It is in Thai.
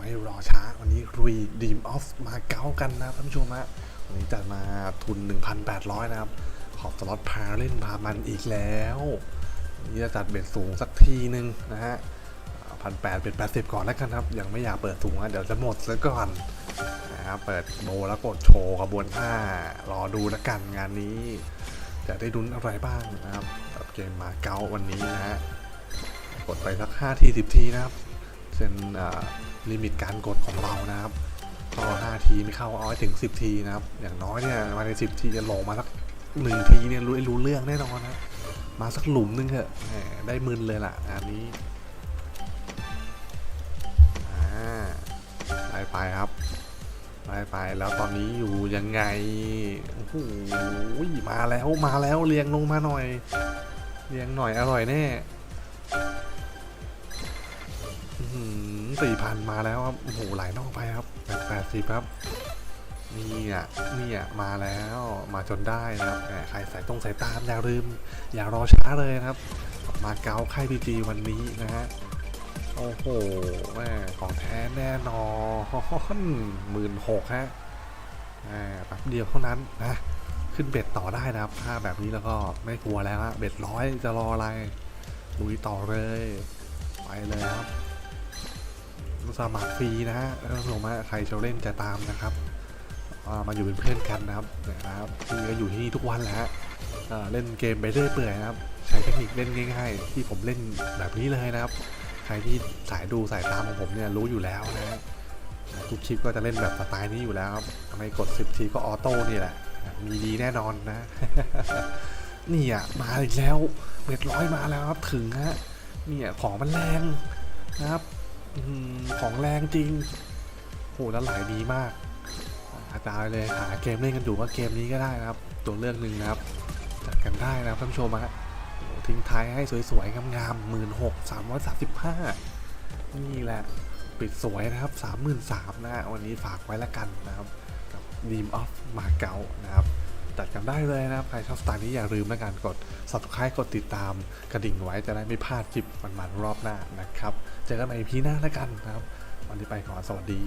ไม่รอช้า วันนี้รุยดีมออฟมาเก๊ากันนะท่านผู้ชมฮะวันนี้จัดมาทุน 1,800 นะครับ ขอบสล็อตพาเล่นพามันอีกแล้ววันนี่จะจัดเบ็ดสูงสักทีหนึ่งนะฮะพันแปดเป็นแปดสิบก่อนแล้วกันครับ ยังไม่อยากเปิดสูงนะเดี๋ยวจะหมดซะก่อนนะครับเปิดโบแล้วกดโชว์กระบวนท่ารอดูแล้วกันงานนี้ จะได้ดุนอะไรบ้างนะครับกับเกมมาเก๊าวันนี้นะฮะกดไปสัก5ที10 ทีนะครับ เป็นลิมิตการกดของเรานะครับก็5ทีไม่เข้าเอาให้ถึง 10 ทีนะครับ อย่างน้อยเนี่ยมาใน 10 ทีจะลงมาสักหนึ่งทีเนี่ยรู้รู้เรื่องแน่นอนนะมาสักหลุมนึงเถอะได้มึนเลยล่ะงานนี้อ่ไปไปครับไปไปแล้วตอนนี้อยู่ยังไงโอ้โหมาแล้วมาแล้วเรียงลงมาหน่อยเรียงหน่อยอร่อยแน่ สี่พันมาแล้วครับโอ้โหไหลนอกไปครับแปดสิบครับนี่อะนี่อะมาแล้วมาจนได้นะครับใครใส่ตรงสายตามอย่าลืม อย่ารอช้าเลยนะครับ มาเกาค่ายพีจีวันนี้นะฮะโอ้โหแม่ของแท้แน่นอนหมื่นหกฮะแหมแป๊บเดียวเท่านั้นนะขึ้นเบ็ดต่อได้นะครับ ถ้าแบบนี้แล้วก็ไม่กลัวแล้วฮะเบ็ดร้อยจะรออะไรลุยต่อเลย ไปเลยครับ สมัครฟรีนะฮะท่านผู้ชมฮะใครจะเล่นจะตามนะครับมาอยู่เป็นเพื่อนกันนะครับนะครับพี่ก็อยู่ที่นี่ทุกวันแหละฮะเล่นเกมไปเรื่อยเปื่อยนะครับ ใช้เทคนิคเล่นง่ายๆ ที่ผมเล่นแบบนี้เลยนะครับ ใครที่สายดูสายตามของผมเนี่ยรู้อยู่แล้วนะฮะทุกคลิปก็จะเล่นแบบสไตล์นี้อยู่แล้วครับทำไมกด 10 ทีก็ออโต้นี่แหละ มีดีแน่นอนนะ นี่อะมาอีกแล้วเบ็ดร้อยมาแล้วครับถึงฮะเนี่ยของมันแรงนะครับ ของแรงจริงโหแล้วหลายดีมากอาจายเลยหาเกมเล่นกันอยู่ว่าเกมนี้ก็ได้นะครับ ตัวเลือกหนึ่งนะครับจัดกันได้นะครับท่านผู้ชมฮะทิ้งท้ายให้สวยๆ งามๆหมื่นหกสามร้อยสามสิบห้านี่แหละปิดสวยนะครับสามหมื่นสามนะวันนี้ฝากไว้ละกันนะครับกับ Dream of มาเก๊านะครับ จัดกันได้เลยนะครับ ใครชอบสไตล์นี้อย่าลืมนะการกด subscribe กดติดตามกระดิ่งไว้จะได้ไม่พลาดคลิปมันๆรอบหน้านะครับ เจอกันใหม่พีหน้าแล้วกันนะครับ วันนี้ไปก่อนสวัสดี